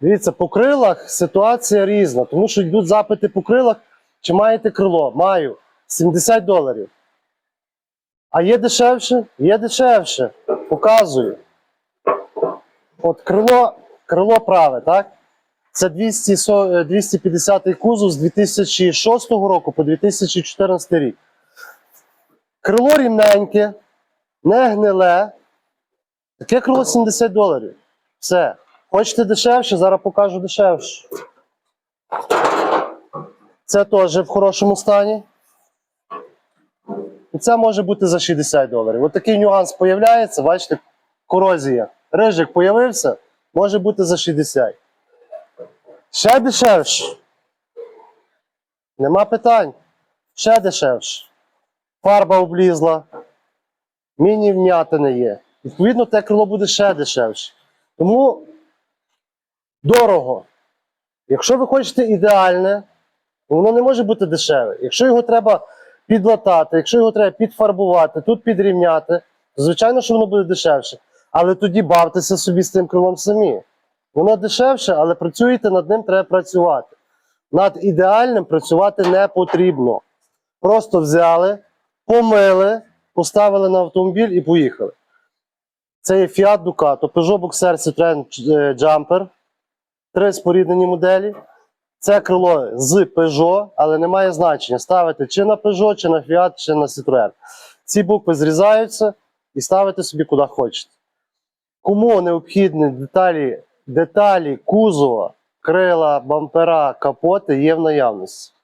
Дивіться, по крилах ситуація різна, тому що йдуть запити по крилах. Чи маєте крило? Маю. 70 доларів. А є дешевше? Є дешевше. Показую. От крило, крило праве, так? Це 200, со- е, 250 кузов з 2006 року по 2014 рік. Крило рівненьке, не гниле. Таке крило 70 доларів. Все. Хочете дешевше? Зараз покажу дешевше. Це теж в хорошому стані. І це може бути за 60 доларів. Ось такий нюанс появляється, бачите, корозія. Рижик появився, може бути за 60. Ще дешевше. Нема питань. Ще дешевше. Фарба облізла. Міні-вмятини є. Відповідно, те крило буде ще дешевше. Тому дорого. Якщо ви хочете ідеальне, воно не може бути дешеве. Якщо його треба підлатати, якщо його треба підфарбувати, тут підрівняти, то звичайно, що воно буде дешевше. Але тоді бавтеся собі з тим крилом самі. Воно дешевше, але працюєте над ним, треба працювати. Над ідеальним працювати не потрібно. Просто взяли, помили, поставили на автомобіль і поїхали. Це є Fiat Ducato, Peugeot Boxer Citroen е, Jumper. Три споріднені моделі. Це крило з Peugeot, але не має значення. Ставити чи на Peugeot, чи на Fiat, чи на Citroen. Ці букви зрізаються і ставите собі куди хочете. Кому необхідні деталі, деталі кузова, крила, бампера, капоти є в наявності.